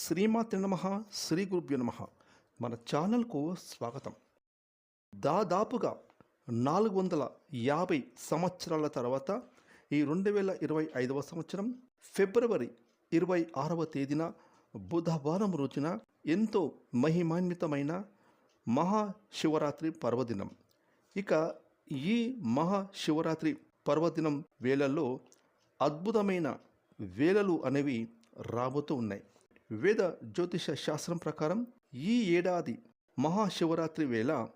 శ్రీమాత నమ శ్రీ గురుభ్యో నమ. మన ఛానల్కు స్వాగతం. దాదాపుగా నాలుగు వందల యాభై సంవత్సరాల తర్వాత ఈ రెండు వేల ఇరవై ఐదవ సంవత్సరం ఫిబ్రవరి ఇరవై ఆరవ తేదీన బుధవారం రోజున ఎంతో మహిమాన్వితమైన మహాశివరాత్రి పర్వదినం. ఇక ఈ మహాశివరాత్రి పర్వదినం వేళల్లో అద్భుతమైన వేళలు అనేవి రాబోతూ ఉన్నాయి. వేద జ్యోతిష శాస్త్రం ప్రకారం ఈ ఏడాది మహాశివరాత్రి వేళ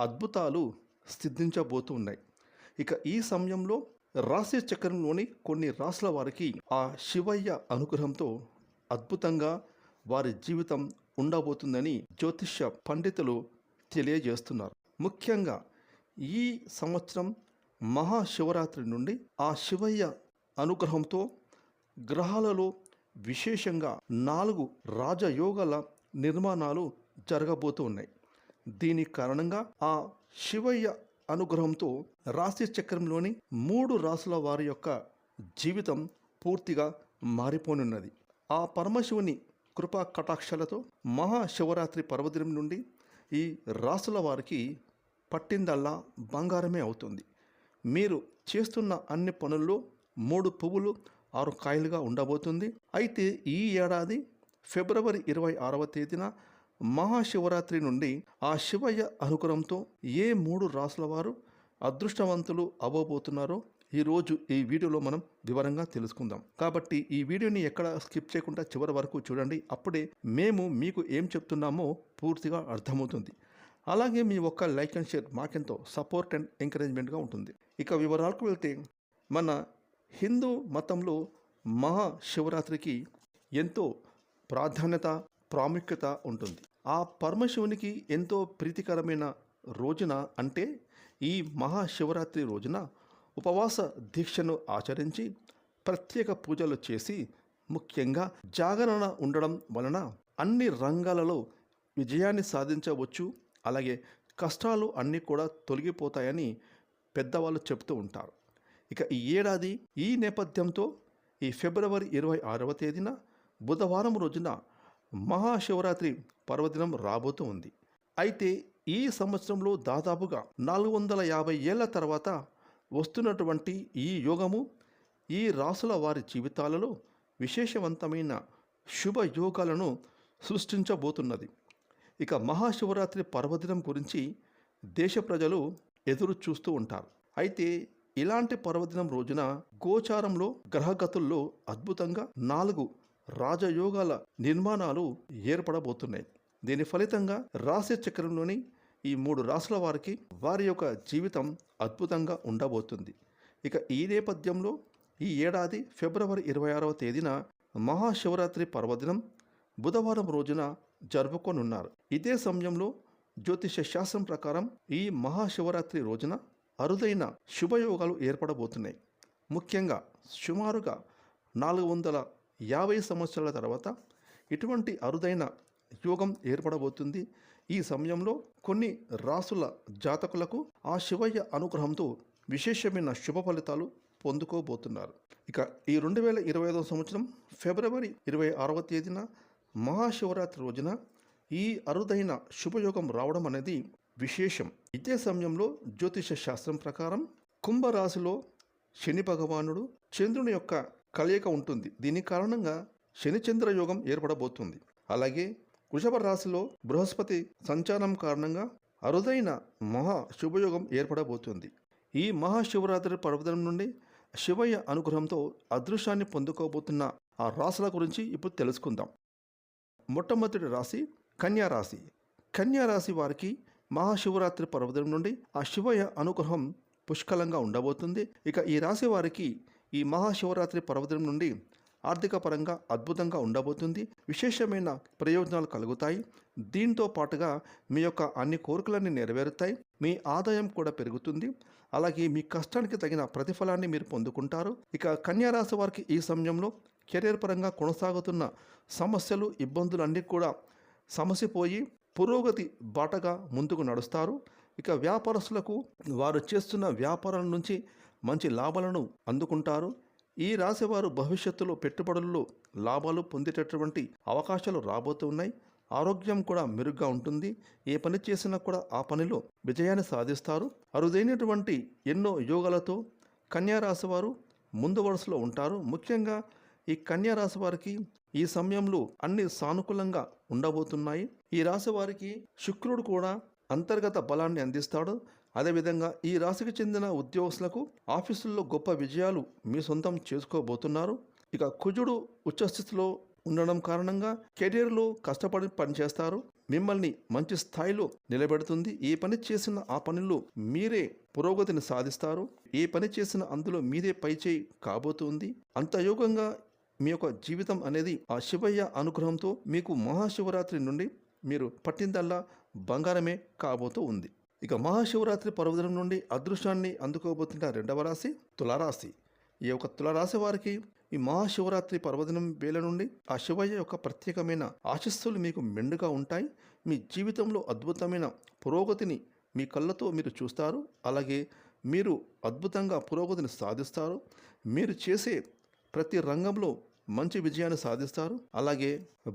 అద్భుతాలు సిద్ధించబోతూ ఉన్నాయి ఇక ఈ సమయంలో రాశి చక్రంలోని కొన్ని రాసుల వారికి ఆ శివయ్య అనుగ్రహంతో అద్భుతంగా వారి జీవితం ఉండబోతుందని జ్యోతిష్య పండితులు తెలియజేస్తున్నారు. ముఖ్యంగా ఈ సంవత్సరం మహాశివరాత్రి నుండి ఆ శివయ్య అనుగ్రహంతో గ్రహాలలో విశేషంగా నాలుగు రాజయోగాల నిర్మాణాలు జరగబోతూ ఉన్నాయి దీని కారణంగా ఆ శివయ్య అనుగ్రహంతో రాశి చక్రంలోని మూడు రాసుల వారి యొక్క జీవితం పూర్తిగా మారిపోనున్నది. ఆ పరమశివుని కృపా కటాక్షాలతో మహాశివరాత్రి పర్వదినం నుండి ఈ రాసుల వారికి పట్టిందల్లా బంగారమే అవుతుంది. మీరు చేస్తున్న అన్ని పనుల్లో మూడు పువ్వులు ఆరు కాయలుగా ఉండబోతుంది. అయితే ఈ ఏడాది ఫిబ్రవరి ఇరవై ఆరవ తేదీన మహాశివరాత్రి నుండి ఆ శివయ్య అనుకరంతో ఏ మూడు రాసుల వారు అదృష్టవంతులు అవ్వబోతున్నారో ఈరోజు ఈ వీడియోలో మనం వివరంగా తెలుసుకుందాం. కాబట్టి ఈ వీడియోని ఎక్కడ స్కిప్ చేయకుండా చివరి వరకు చూడండి. అప్పుడే మేము మీకు ఏం చెప్తున్నామో పూర్తిగా అర్థమవుతుంది. అలాగే మీ ఒక్క లైక్ అండ్ షేర్ మాకెంతో సపోర్ట్ అండ్ ఎంకరేజ్మెంట్గా ఉంటుంది. ఇక వివరాలకు వెళ్తే మన హిందూ మతంలో మహాశివరాత్రికి ఎంతో ప్రాధాన్యత ప్రాముఖ్యత ఉంటుంది. ఆ పరమశివునికి ఎంతో ప్రీతికరమైన రోజున అంటే ఈ మహాశివరాత్రి రోజున ఉపవాస దీక్షను ఆచరించి ప్రత్యేక పూజలు చేసి ముఖ్యంగా జాగరణ ఉండడం వలన అన్ని రంగాలలో విజయాన్ని సాధించవచ్చు. అలాగే కష్టాలు అన్నీ కూడా తొలగిపోతాయని పెద్దవాళ్ళు చెప్తూ ఉంటారు. ఇక ఈ ఏడాది ఈ నేపథ్యంతో ఈ ఫిబ్రవరి ఇరవై ఆరవ తేదీన బుధవారం రోజున మహాశివరాత్రి పర్వదినం రాబోతూ ఉంది. అయితే ఈ సంవత్సరంలో దాదాపుగా నాలుగు వందల యాభై ఏళ్ళ తర్వాత వస్తున్నటువంటి ఈ యోగము ఈ రాసుల వారి జీవితాలలో విశేషవంతమైన శుభ యోగాలను సృష్టించబోతున్నది. ఇక మహాశివరాత్రి పర్వదినం గురించి దేశ ప్రజలు ఎదురు చూస్తూ ఉంటారు. అయితే ఇలాంటి పర్వదినం రోజున గోచారంలో గ్రహగతుల్లో అద్భుతంగా నాలుగు రాజయోగాల నిర్మాణాలు ఏర్పడబోతున్నాయి. దీని ఫలితంగా రాశి చక్రంలోని ఈ మూడు రాసుల వారికి వారి యొక్క జీవితం అద్భుతంగా ఉండబోతుంది. ఇక ఈ నేపథ్యంలో ఈ ఏడాది ఫిబ్రవరి ఇరవై ఆరవ తేదీన మహాశివరాత్రి పర్వదినం బుధవారం రోజున జరుపుకొనున్నారు. ఇదే సమయంలో జ్యోతిష శాస్త్రం ప్రకారం ఈ మహాశివరాత్రి రోజున అరుదైన శుభయోగాలు ఏర్పడబోతున్నాయి. ముఖ్యంగా సుమారుగా నాలుగు వందల యాభై సంవత్సరాల తర్వాత ఇటువంటి అరుదైన యోగం ఏర్పడబోతుంది. ఈ సమయంలో కొన్ని రాసుల జాతకులకు ఆ శివయ్య అనుగ్రహంతో విశేషమైన శుభ ఫలితాలు పొందుకోబోతున్నారు. ఇక ఈ రెండు వేల ఇరవై ఐదవ సంవత్సరం ఫిబ్రవరి ఇరవై ఆరవ తేదీన మహాశివరాత్రి రోజున ఈ అరుదైన శుభయోగం రావడం అనేది విశేషం. ఇదే సమయంలో జ్యోతిష శాస్త్రం ప్రకారం కుంభరాశిలో శని భగవానుడు చంద్రుని యొక్క కలయిక ఉంటుంది. దీని కారణంగా శని చంద్ర యోగం ఏర్పడబోతుంది. అలాగే వృషభ రాశిలో బృహస్పతి సంచారం కారణంగా అరుదైన మహా శుభయోగం ఏర్పడబోతుంది. ఈ మహాశివరాత్రి పర్వదినం నుండి శివయ్య అనుగ్రహంతో అదృశ్యాన్ని పొందుకోబోతున్న ఆ రాశుల గురించి ఇప్పుడు తెలుసుకుందాం. మొట్టమొదటి రాశి కన్యారాశి రాశి వారికి మహాశివరాత్రి పర్వదినం నుండి ఆ శివయ అనుగ్రహం పుష్కలంగా ఉండబోతుంది. ఇక ఈ రాశి వారికి ఈ మహాశివరాత్రి పర్వదినం నుండి ఆర్థిక పరంగా అద్భుతంగా ఉండబోతుంది. విశేషమైన ప్రయోజనాలు కలుగుతాయి. దీంతో పాటుగా మీ యొక్క అన్ని కోరికలన్నీ నెరవేరుతాయి. మీ ఆదాయం కూడా పెరుగుతుంది. అలాగే మీ కష్టానికి తగిన ప్రతిఫలాన్ని మీరు పొందుకుంటారు. ఇక కన్యా రాశి వారికి ఈ సమయంలో కెరీర్ పరంగా కొనసాగుతున్న సమస్యలు ఇబ్బందులు అన్నీ కూడా సమసిపోయి పురోగతి బాటగా ముందుకు నడుస్తారు. ఇక వ్యాపారస్తులకు వారు చేస్తున్న వ్యాపారాల నుంచి మంచి లాభాలను అందుకుంటారు. ఈ రాశివారు భవిష్యత్తులో పెట్టుబడుల్లో లాభాలు పొందేటటువంటి అవకాశాలు రాబోతున్నాయి. ఆరోగ్యం కూడా మెరుగ్గా ఉంటుంది. ఏ పని చేసినా కూడా ఆ పనిలో విజయాన్ని సాధిస్తారు. అరుదైనటువంటి ఎన్నో యోగాలతో కన్యా రాశివారు ముందు వరుసలో ఉంటారు. ముఖ్యంగా ఈ కన్యా రాశి వారికి ఈ సమయంలో అన్ని సానుకూలంగా ఉండబోతున్నాయి. ఈ రాశి వారికి శుక్రుడు కూడా అంతర్గత బలాన్ని అందిస్తాడు. అదేవిధంగా ఈ రాశికి చెందిన ఉద్యోగస్తులకు ఆఫీసుల్లో గొప్ప విజయాలు మీ సొంతం చేసుకోబోతున్నారు. ఇక కుజుడు ఉచ్చస్థితిలో ఉండడం కారణంగా కెరీర్లో కష్టపడి పనిచేస్తారు. మిమ్మల్ని మంచి స్థాయిలో నిలబెడుతుంది. ఏ పని చేసిన ఆ పనిలో మీరే పురోగతిని సాధిస్తారు. ఏ పని చేసిన అందులో మీదే పైచేయి కాబోతుంది. అంత యోగంగా మీ యొక్క జీవితం అనేది ఆ శివయ్య అనుగ్రహంతో మీకు మహాశివరాత్రి నుండి మీరు పట్టిందల్లా బంగారమే కాబోతూ ఉంది. ఇక మహాశివరాత్రి పర్వదినం నుండి అదృష్టాన్ని అందుకోబోతున్న రెండవ రాశి తులారాశి. ఈ యొక్క తులారాశి వారికి ఈ మహాశివరాత్రి పర్వదినం వేల నుండి ఆ శివయ్య యొక్క ప్రత్యేకమైన ఆశస్సులు మీకు మెండుగా ఉంటాయి. మీ జీవితంలో అద్భుతమైన పురోగతిని మీ కళ్ళతో మీరు చూస్తారు. అలాగే మీరు అద్భుతంగా పురోగతిని సాధిస్తారు. మీరు చేసే ప్రతి రంగంలో మంచి విజయాన్ని సాధిస్తారు. అలాగే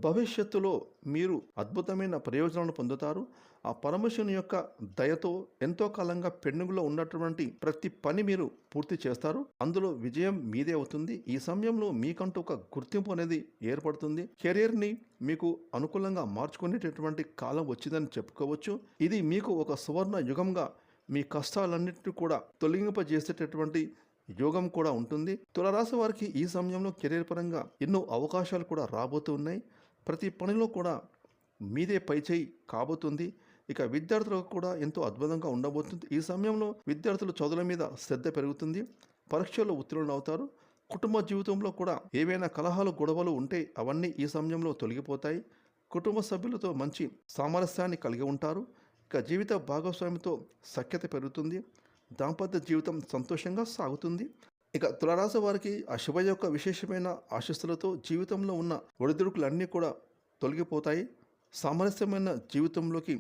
భవిష్యత్తులో మీరు అద్భుతమైన ప్రయోజనాలను పొందుతారు. ఆ పరమశివుని యొక్క దయతో ఎంతో కాలంగా పెన్నుగులో ఉన్నటువంటి ప్రతి పని మీరు పూర్తి చేస్తారు. అందులో విజయం మీదే అవుతుంది. ఈ సమయంలో మీకంటూ ఒక గుర్తింపు అనేది ఏర్పడుతుంది. కెరీర్ని మీకు అనుకూలంగా మార్చుకునేటటువంటి కాలం వచ్చిందని చెప్పుకోవచ్చు. ఇది మీకు ఒక సువర్ణ యుగంగా మీ కష్టాలన్నింటినీ కూడా తొలగింపజేసేటటువంటి యోగం కూడా ఉంటుంది. తులరాశి వారికి ఈ సమయంలో కెరీర్ పరంగా ఎన్నో అవకాశాలు కూడా రాబోతూ ఉన్నాయి. ప్రతి పనిలో కూడా మీదే పైచేయి కాబోతుంది. ఇక విద్యార్థులకు కూడా ఎంతో అద్భుతంగా ఉండబోతుంది. ఈ సమయంలో విద్యార్థులు చదువుల మీద శ్రద్ధ పెరుగుతుంది. పరీక్షల్లో ఉత్తీర్ణులు అవుతారు. కుటుంబ జీవితంలో కూడా ఏవైనా కలహాలు గొడవలు ఉంటే అవన్నీ ఈ సమయంలో తొలగిపోతాయి. కుటుంబ సభ్యులతో మంచి సామరస్యాన్ని కలిగి ఉంటారు. ఇక జీవిత భాగస్వామితో సఖ్యత పెరుగుతుంది. దాంపత్య జీవితం సంతోషంగా సాగుతుంది. ఇక తులరాశి వారికి ఆ శివ యొక్క విశేషమైన ఆశస్సులతో జీవితంలో ఉన్న ఒడిదుడుకులన్నీ కూడా తొలగిపోతాయి. సామరస్యమైన జీవితంలోకి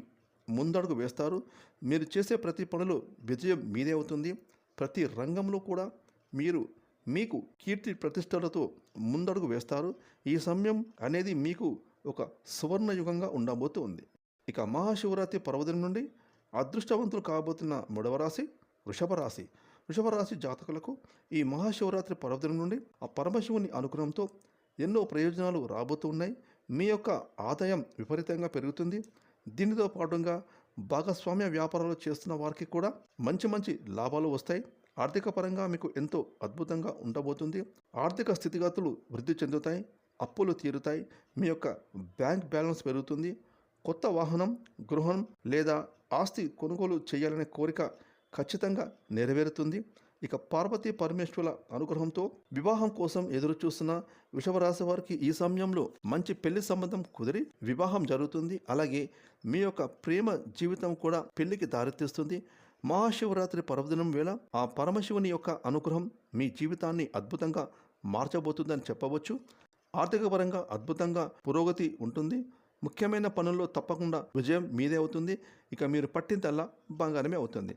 ముందడుగు వేస్తారు. మీరు చేసే ప్రతి పనులు విజయం మీదే అవుతుంది. ప్రతి రంగంలో కూడా మీరు మీకు కీర్తి ప్రతిష్టలతో ముందడుగు వేస్తారు. ఈ సమయం అనేది మీకు ఒక సువర్ణ యుగంగా ఉండబోతుంది. ఇక మహాశివరాత్రి పర్వదినం నుండి అదృష్టవంతులు కాబోతున్న మూడవ రాశి వృషభరాశి. వృషభరాశి జాతకులకు ఈ మహాశివరాత్రి పర్వదినం నుండి ఆ పరమశివుని అనుగ్రహంతో ఎన్నో ప్రయోజనాలు రాబోతున్నాయి మీ యొక్క ఆదాయం విపరీతంగా పెరుగుతుంది. దీనితో పాటుగా భాగస్వామ్య వ్యాపారాలు చేస్తున్న వారికి కూడా మంచి మంచి లాభాలు వస్తాయి. ఆర్థిక పరంగా మీకు ఎంతో అద్భుతంగా ఉండబోతుంది. ఆర్థిక స్థితిగతులు వృద్ధి చెందుతాయి. అప్పులు తీరుతాయి. మీ యొక్క బ్యాంక్ బ్యాలెన్స్ పెరుగుతుంది. కొత్త వాహనం గృహం లేదా ఆస్తి కొనుగోలు చేయాలనే కోరిక ఖచ్చితంగా నెరవేరుతుంది. ఇక పార్వతీ పరమేశ్వరుల అనుగ్రహంతో వివాహం కోసం ఎదురు చూస్తున్న వృషభరాశి వారికి ఈ సమయంలో మంచి పెళ్ళి సంబంధం కుదిరి వివాహం జరుగుతుంది. అలాగే మీ యొక్క ప్రేమ జీవితం కూడా పెళ్ళికి దారితీస్తుంది. మహాశివరాత్రి పర్వదినం వేళ ఆ పరమశివుని యొక్క అనుగ్రహం మీ జీవితాన్ని అద్భుతంగా మార్చబోతుందని చెప్పవచ్చు. ఆర్థికపరంగా అద్భుతంగా పురోగతి ఉంటుంది. ముఖ్యమైన పనుల్లో తప్పకుండా విజయం మీదే అవుతుంది. ఇక మీరు పట్టిందల్లా బంగారమే అవుతుంది.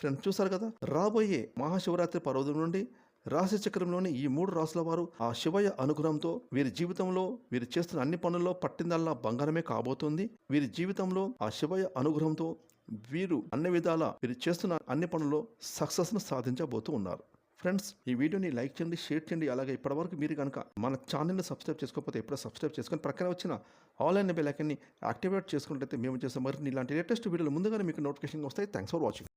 ఫ్రెండ్స్ చూసారు కదా? రాబోయే మహాశివరాత్రి పర్వదినం నుండి రాశి చక్రంలోని ఈ మూడు రాసుల వారు ఆ శివయ్య అనుగ్రహంతో వీరి జీవితంలో వీరు చేస్తున్న అన్ని పనుల్లో పట్టిందల్లా బంగారమే కాబోతుంది. వీరి జీవితంలో ఆ శివయ్య అనుగ్రహంతో వీరు అన్ని విధాల వీరు చేస్తున్న అన్ని పనుల్లో సక్సెస్ను సాధించబోతూ ఉన్నారు. ఫ్రెండ్స్ ఈ వీడియోని లైక్ చేయండి షేర్ చేయండి. అలాగే ఇప్పటివరకు మీరు కనుక మన ఛానల్ని సబ్స్క్రైబ్ చేసుకోకపోతే ఎప్పుడో సబ్స్క్రైబ్ చేసుకొని ప్రక్కన వచ్చిన ఆన్లైన్ బెల్ ఐకన్ని యాక్టివేట్ చేసుకున్నట్లయితే మేము చేసే మరిన్ని ఇలాంటి లేటెస్ట్ వీడియోలు ముందుగానే మీకు నోటిఫికేషన్ వస్తాయి. Thanks for watching